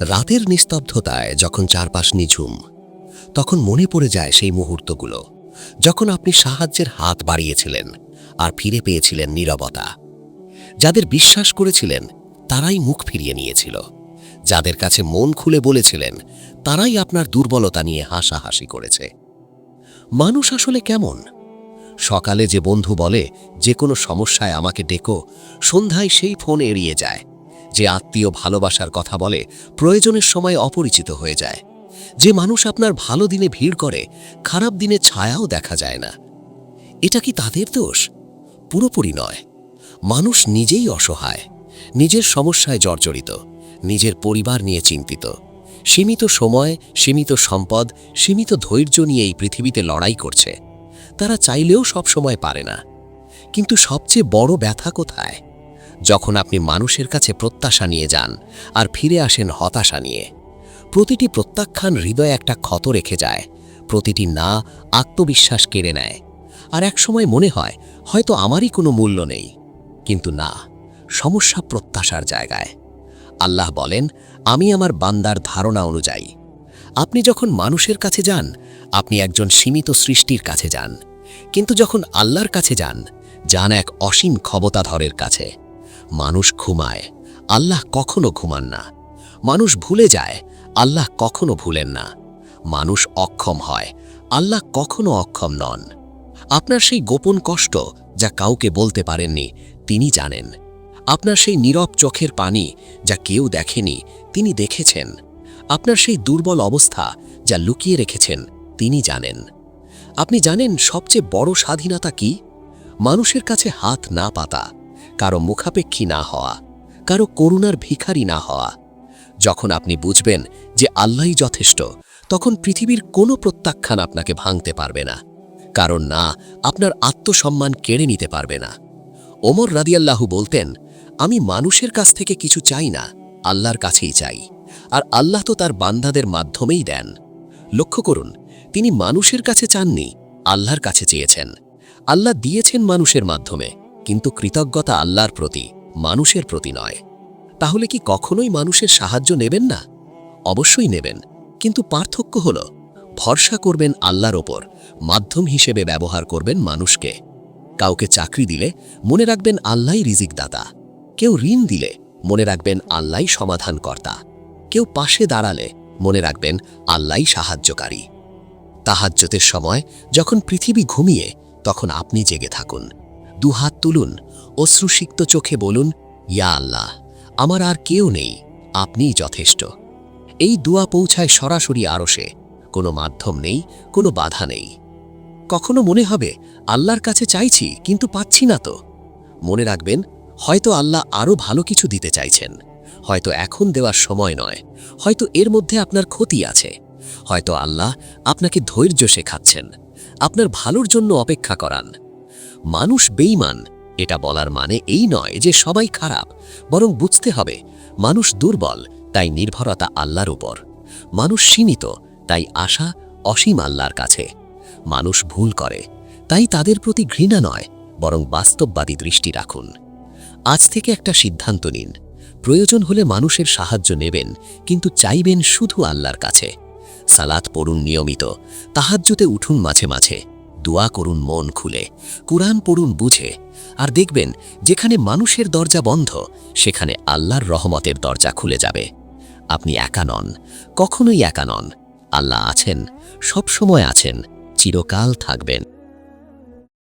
রাতের নিস্তব্ধতায় যখন চারপাশ নিঝুম, তখন মনে পড়ে যায় সেই মুহূর্তগুলো, যখন আপনি সাহায্যের হাত বাড়িয়েছিলেন আর ফিরে পেয়েছিলেন নীরবতা। যাদের বিশ্বাস করেছিলেন, তারাই মুখ ফিরিয়ে নিয়েছিল। যাদের কাছে মন খুলে বলেছিলেন, তারাই আপনার দুর্বলতা নিয়ে হাসাহাসি করেছে। মানুষ আসলে কেমন? সকালে যে বন্ধু বলে, যে কোনো সমস্যায় আমাকে ডেকো, সন্ধ্যায় সেই ফোন এড়িয়ে যায়। যে আত্মীয় ভালোবাসার কথা বলে, প্রয়োজনের সময় অপরিচিত হয়ে যায়। যে মানুষ আপনার ভালো দিনে ভিড় করে, খারাপ দিনে ছায়াও দেখা যায় না। এটা কি তাদের দোষ? পুরোপুরি নয়। মানুষ নিজেই অসহায়, নিজের সমস্যায় জর্জরিত, নিজের পরিবার নিয়ে চিন্তিত। সীমিত সময়, সীমিত সম্পদ, সীমিত ধৈর্য নিয়ে এই পৃথিবীতে লড়াই করছে। তারা চাইলেও সব সময় পারে না। কিন্তু সবচেয়ে বড় ব্যথা কোথায়? যখন আপনি মানুষের কাছে প্রত্যাশা নিয়ে যান আর ফিরে আসেন হতাশা নিয়ে। প্রতিটি প্রত্যাখ্যান হৃদয়ে একটা ক্ষত রেখে যায়, প্রতিটি না আত্মবিশ্বাস কেড়ে নেয়। আর এক সময় মনে হয়, হয়তো আমারই কোনো মূল্য নেই। কিন্তু না, সমস্যা প্রত্যাশার জায়গায়। আল্লাহ বলেন, আমি আমার বান্দার ধারণা অনুযায়ী। আপনি যখন মানুষের কাছে যান, আপনি একজন সীমিত সৃষ্টির কাছে যান। কিন্তু যখন আল্লাহর কাছে যান যান এক অসীম ক্ষমতাধরের কাছে। মানুষ ঘুমায়, আল্লাহ কখনো ঘুমান না। মানুষ ভুলে যায়, আল্লাহ কখনো ভুলেন না। মানুষ অক্ষম হয়, আল্লাহ কখনো অক্ষম নন। আপনার সেই গোপন কষ্ট যা কাউকে বলতে পারেননি, তিনি জানেন। আপনার সেই নীরব চোখের পানি যা কেউ দেখেনি, তিনি দেখেছেন। আপনার সেই দুর্বল অবস্থা যা লুকিয়ে রেখেছেন, তিনি জানেন। আপনি জানেন সবচেয়ে বড় স্বাধীনতা কি? মানুষের কাছে হাত না পাতা কারও মুখাপেক্ষী না হওয়া, কারও করুণার ভিখারি না হওয়া। যখন আপনি বুঝবেন যে আল্লাহই যথেষ্ট, তখন পৃথিবীর কোনো প্রত্যাখ্যান আপনাকে ভাঙতে পারবে না। কারণ না, আপনার আত্মসম্মান কেড়ে নিতে পারবে না। ওমর রাদিয়াল্লাহু বলতেন, আমি মানুষের কাছ থেকে কিছু চাই না, আল্লাহর কাছেই চাই। আর আল্লাহ তো তার বান্দাদের মাধ্যমেই দেন। লক্ষ্য করুন, তিনি মানুষের কাছে চাননি, আল্লাহর কাছে চেয়েছেন। আল্লাহ দিয়েছেন মানুষের মাধ্যমে। কিন্তু কৃতজ্ঞতা আল্লাহর প্রতি, মানুষের প্রতি নয়। তাহলে কি কখনোই মানুষের সাহায্য নেবেন না? অবশ্যই নেবেন, কিন্তু পার্থক্য হল, ভরসা করবেন আল্লাহর ওপর, মাধ্যম হিসেবে ব্যবহার করবেন মানুষকে। কাউকে চাকরি দিলে মনে রাখবেন আল্লাহই রিজিকদাতা। কেউ ঋণ দিলে মনে রাখবেন আল্লাহই সমাধানকর্তা। কেউ পাশে দাঁড়ালে মনে রাখবেন আল্লাহই সাহায্যকারী। তাহাজ্যতের সময় যখন পৃথিবী ঘুমিয়ে, তখন আপনি জেগে থাকুন। দুহাত তুলুন অশ্রুসিক্ত চোখে বলুন, ইয়া আল্লাহ, আমার আর কেউ নেই, আপনিই যথেষ্ট। এই দুয়া পৌঁছায় সরাসরি আরশে, কোনো মাধ্যম নেই, কোনো বাধা নেই। কখনো মনে হবে, আল্লাহর কাছে চাইছি, কিন্তু পাচ্ছি না তো। মনে রাখবেন, হয়তো আল্লাহ আরও ভালো কিছু দিতে চাইছেন। হয়তো এখন দেওয়ার সময় নয়, হয়তো এর মধ্যে আপনার ক্ষতি আছে। হয়তো আল্লাহ আপনাকে ধৈর্য শেখাচ্ছেন, আপনার ভালোর জন্য অপেক্ষা করান। মানুষ বেইমান এটা বলার মানে এই নয় যে সবাই খারাপ, বরং বুঝতে হবে মানুষ দুর্বল, তাই নির্ভরতা আল্লাহর উপর। মানুষ সীমিত, তাই আশা অসীম আল্লাহর কাছে। মানুষ ভুল করে, তাই তাদের প্রতি ঘৃণা নয়, বরং বাস্তববাদী দৃষ্টি রাখুন। আজ থেকে একটা সিদ্ধান্ত নিন। প্রয়োজন হলে মানুষের সাহায্য নেবেন, কিন্তু চাইবেন শুধু আল্লাহর কাছে। সালাত পড়ুন নিয়মিত তাহাজ্যতে উঠুন মাঝে মাঝে। দোয়া করুন মন খুলে, কুরআন পড়ুন বুঝে, আর দেখবেন যেখানে মানুষের দরজা বন্ধ, সেখানে আল্লাহর রহমতের দরজা খুলে যাবে। আপনি একা নন, কখনোই একা নন। আল্লাহ আছেন, সবসময় আছেন, চিরকাল থাকবেন।